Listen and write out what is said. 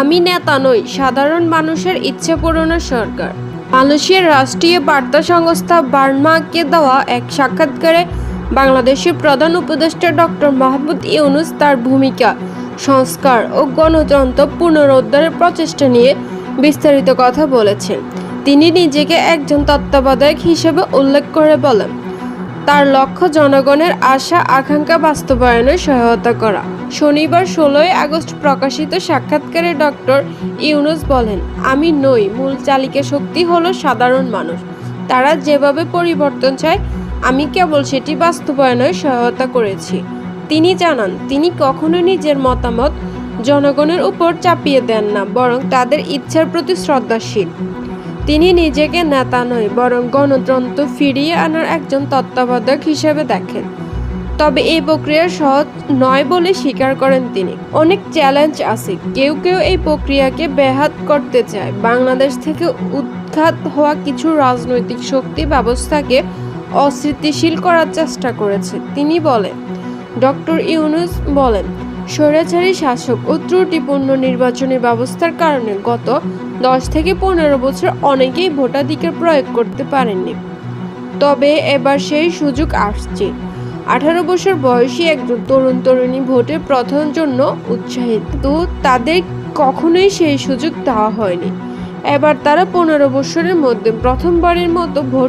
আমি নেতা নই, সাধারণ মানুষের ইচ্ছে পূরণের সরকার। মালয়েশিয়ার রাষ্ট্রীয় বার্তা সংস্থা বার্মাকে দেওয়া এক সাক্ষাৎকারে বাংলাদেশের প্রধান উপদেষ্টা ডক্টর মাহমুদ ইউনুস তার ভূমিকা, সংস্কার ও গণতন্ত্র পুনরুদ্ধারের প্রচেষ্টা নিয়ে বিস্তারিত কথা বলেছেন। তিনি নিজেকে একজন তত্ত্বাবধায়ক হিসেবে উল্লেখ করে বলেন তার লক্ষ্য জনগণের আশা, আকাঙ্ক্ষা বাস্তবায়নে সহায়তা করা। শনিবার ষোলোই আগস্ট প্রকাশিত সাক্ষাৎকারে ডক্টর ইউনুস বলেন, আমি নই, মূল চালিকা শক্তি হলো সাধারণ মানুষ। তারা যেভাবে পরিবর্তন চায়, আমি কেবল সেটি বাস্তবায়নে সহায়তা করেছি। তিনি জানান, তিনি কখনো নিজের মতামত জনগণের উপর চাপিয়ে দেন না, বরং তাদের ইচ্ছার প্রতি শ্রদ্ধাশীল। তিনি নিজেকে নেতা নয়, বরং গণতন্ত্র ফিরিয়ে আনার একজন তত্ত্বাবধায়ক হিসেবে দেখেন। তবে এই প্রক্রিয়া সহজ নয় বলে স্বীকার করেন তিনি। অনেক চ্যালেঞ্জ আছে। কেউ কেউ এই প্রক্রিয়াকে ব্যাহাত করতে চায়। বাংলাদেশ থেকে উৎখাত হওয়া কিছু রাজনৈতিক শক্তি ব্যবস্থাকে অস্থিতিশীল করার চেষ্টা করেছে। তিনি বলেন, ডক্টর ইউনুস বলেন, স্বৈরাচারী শাসক ও ত্রুটিপূর্ণ নির্বাচনী ব্যবস্থার কারণে গত দশ থেকে পনেরো বছর অনেকেই ভোটাধিকার প্রয়োগ করতে পারেননি। তবে এবার সেই সুযোগ আসছে। আঠারো বছর বয়সী একজন তরুণ তরুণী ভোটের প্রথম জন্য উৎসাহিত। তো তাদের কখনোই সেই সুযোগ দেওয়া হয়নি। এবার তারা পনেরো বছরের মধ্যে প্রথমবারের মতো ভোট